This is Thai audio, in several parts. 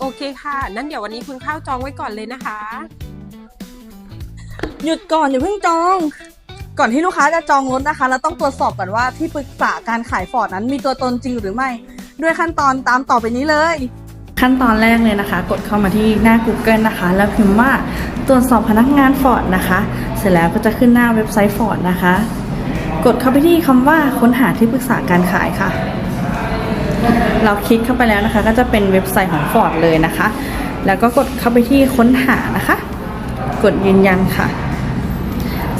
โอเคค่ะ นั่นเดี๋ยววันนี้คุณข้าวจองไว้ก่อนเลยนะคะ หยุดก่อนอย่าเพิ่งจอง ก่อนที่ลูกค้าจะจองรถนะคะ เราต้องตรวจสอบก่อนว่าที่ปรึกษาการขายฟอร์ดนั้นมีตัวตนจริงหรือไม่ ด้วยขั้นตอนตามต่อไปนี้เลย ขั้นตอนแรกเลยนะคะ กดเข้ามาที่หน้า Google นะคะ แล้วพิมพ์ว่าตรวจสอบพนักงานฟอร์ดนะคะ เสร็จแล้วก็จะขึ้นหน้าเว็บไซต์ฟอร์ดนะคะ กดเข้าไปที่คำว่าค้นหาที่ปรึกษาการขายค่ะ เราคลิกเข้าไปแล้วนะคะ ก็จะเป็นเว็บไซต์ของฟอร์ดเลยนะคะ แล้วก็กดเข้าไปที่ค้นหานะคะ กดยืนยันค่ะ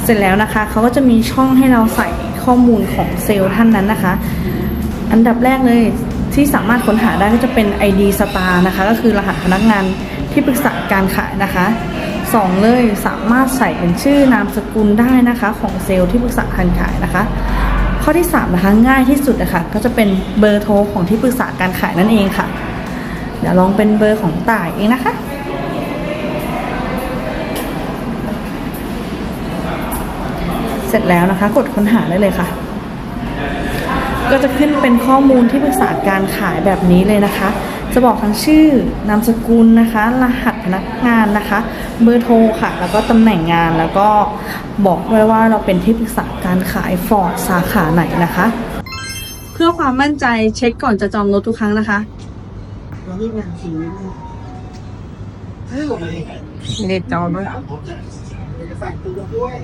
เสร็จแล้วนะคะเขาก็จะมีช่องให้เราใส่ข้อมูลของเซลล์ท่านนั้นนะคะ อันดับแรกเลยที่สามารถค้นหาได้ก็จะเป็น ID Star นะคะ ก็คือรหัสพนักงานที่ปรึกษาการขายนะคะสองเลยสามารถใส่เป็นชื่อนามสกุลได้นะคะ ของเซลล์ที่ปรึกษาการขายนะคะ ข้อที่สามนะคะง่ายที่สุดนะคะก็จะเป็นเบอร์โทรของที่ปรึกษาการขายนั่นเองค่ะ เดี๋ยวลองเป็นเบอร์ของต่ายเองนะคะเสร็จแล้วนะคะ กดค้นหาได้เลยค่ะ ก็จะขึ้นเป็นข้อมูลที่ปรึกษาการขายแบบนี้เลยนะคะ จะบอกทั้งชื่อนามสกุลนะคะ รหัสพนักงานนะคะ เบอร์โทรค่ะ แล้วก็ตำแหน่งงานแล้วก็บอกด้วยว่าเราเป็นที่ปรึกษาการขายฟอร์ดสาขาไหนนะคะ เพื่อความมั่นใจเช็คก่อนจะจองรถทุกครั้งนะคะไม่ได้จองด้วยเอกสารตัวด้วย